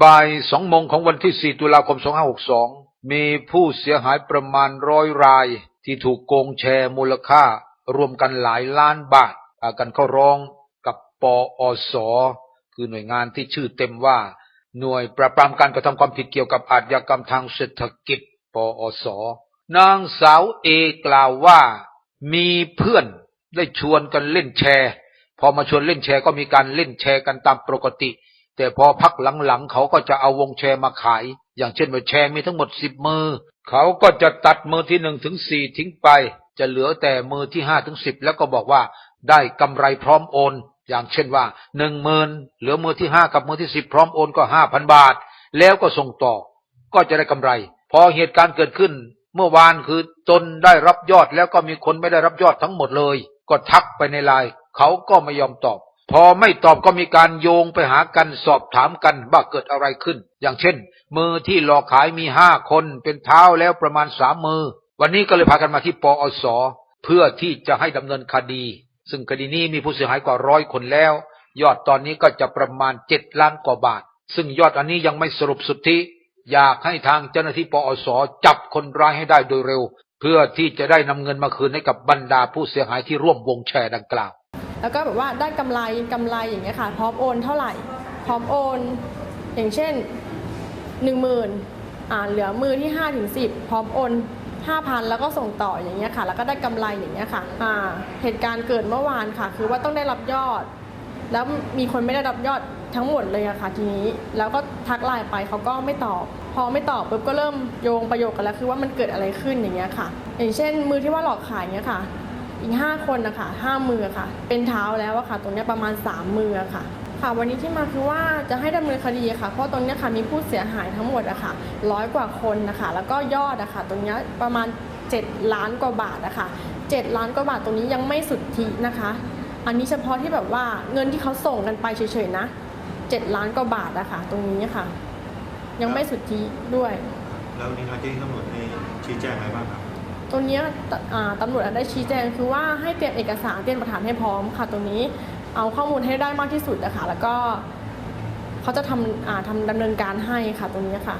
บ่ายสองโมงของวันที่ 4 ตุลาคม 2562 มีผู้เสียหายประมาณร้อยราย ที่ถูกโกงแชร์มูลค่า รวมกันหลายล้านบาทพากันเข้าร้องกับปอสคือหน่วยงานที่ชื่อเต็มว่า หน่วยปราบปรามการกระทำความผิดเกี่ยวกับอาชญากรรมทางเศรษฐกิจปอสนางสาวเอกล่าวว่ามีเพื่อนได้ชวนกันเล่นแชร์ พอมาชวนเล่นแชร์ก็มีการเล่นแชร์กันตามปกติ แต่พอพักหลังๆเขาก็จะเอาวงแชร์มาขาย อย่างเช่นว่าแชร์มีทั้งหมดสิบมือ เขาก็จะตัดมือที่หนึ่งถึงสี่ทิ้งไป จะเหลือแต่มือที่ห้าถึงสิบแล้วก็บอกว่าได้กำไรพร้อมโอน อย่างเช่นว่าหนึ่งหมื่นเหลือมือที่ห้ากับมือที่สิบพร้อมโอนก็ห้าพันบาท แล้วก็ส่งต่อ ก็จะได้กำไร พอเหตุการณ์เกิดขึ้น เมื่อวานคือตนได้รับยอดแล้วก็มีคนไม่ได้รับยอดทั้งหมดเลย ก็ทักไปในไลน์เขาก็ไม่ยอมตอบ พอไม่ตอบก็มีการโยงไปหากันสอบถามกันว่าเกิดอะไรขึ้น อย่างเช่น มือที่หลอกขายมีห้าคนเป็นเท้าแล้วประมาณสามมือ วันนี้ก็เลยพากันมาที่ปอสเพื่อที่จะให้ดำเนินคดี ซึ่งคดีนี้มีผู้เสียหายกว่าร้อยคนแล้ว ยอดตอนนี้ก็จะประมาณเจ็ดล้านกว่าบาท ซึ่งยอดอันนี้ยังไม่สรุปสุดทธิอยากให้ทางเจ้าหน้าที่ปอสจับคนร้ายให้ได้โดยเร็ว เพื่อที่จะได้นำเงินมาคืนให้กับบรรดาผู้เสียหายที่ร่วมวงแชร์ดังกล่าว แล้วก็แบบว่าได้กำไรกำไรอย่างเงี้ยค่ะ พร้อมโอนเท่าไหร่ พร้อมโอน อย่างเช่น 1 0,000อ่าเหลือมือที่5ถึง10 พร้อมโอน5,000 แล้วก็ส่งต่ออย่างเงี้ยค่ะ แล้วก็ได้กำไรอย่างเงี้ยค่ะอ่าเหตุการณ์เกิดเมื่อวานค่ะ คือว่าต้องได้รับยอด แล้วมีคนไม่ได้รับยอดทั้งหมดเลยอะค่ะทีนี้แล้วก็ทักไลน์ไปเขาก็ไม่ตอบ พอไม่ตอบปุ๊บก็เริ่มโยงประโยคกันแล้วคือว่ามันเกิดอะไรขึ้นอย่างเงี้ยค่ะ อย่างเช่นมือที่ว่าหลอกขายเงี้ยค่ะ อีก 5 คนนะคะห้ามือค่ะ เป็นเท้าแล้วอะค่ะ ตรงนี้ประมาณ 3 มือค่ะค่ะวันนี้ที่มาคือว่าจะให้ดำเนินคดีค่ะ เพราะตรงนี้ค่ะมีผู้เสียหายทั้งหมดอะค่ะร้อยกว่าคนนะคะ แล้วก็ยอดอะค่ะ ตรงนี้ประมาณ 7 ล้านกว่าบาทอะค่ะ7ล้านกว่าบาทตรงนี้ยังไม่สุทธินะคะ อันนี้เฉพาะที่แบบว่าเงินที่เขาส่งกันไปเฉยๆนะ7ล้านกว่าบาทอะค่ะตรงนี้ค่ะ ยังไม่สุทธิด้วย แล้ววันนี้เจ้าหน้าที่ตำรวจได้ชี้แจงอะไรบ้างครับ ตรงนี้ตำรวจได้ชี้แจงคือว่าให้เตรียมเอกสารเตรียมประฐานให้พร้อมค่ะ ตรงนี้เอาข้อมูลให้ได้มากที่สุดนะคะแล้วก็เขาจะทำทำดำเนินการให้ค่ะตรงนี้ค่ะ